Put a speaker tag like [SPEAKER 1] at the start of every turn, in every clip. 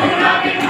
[SPEAKER 1] Thank you.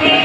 [SPEAKER 1] Amen.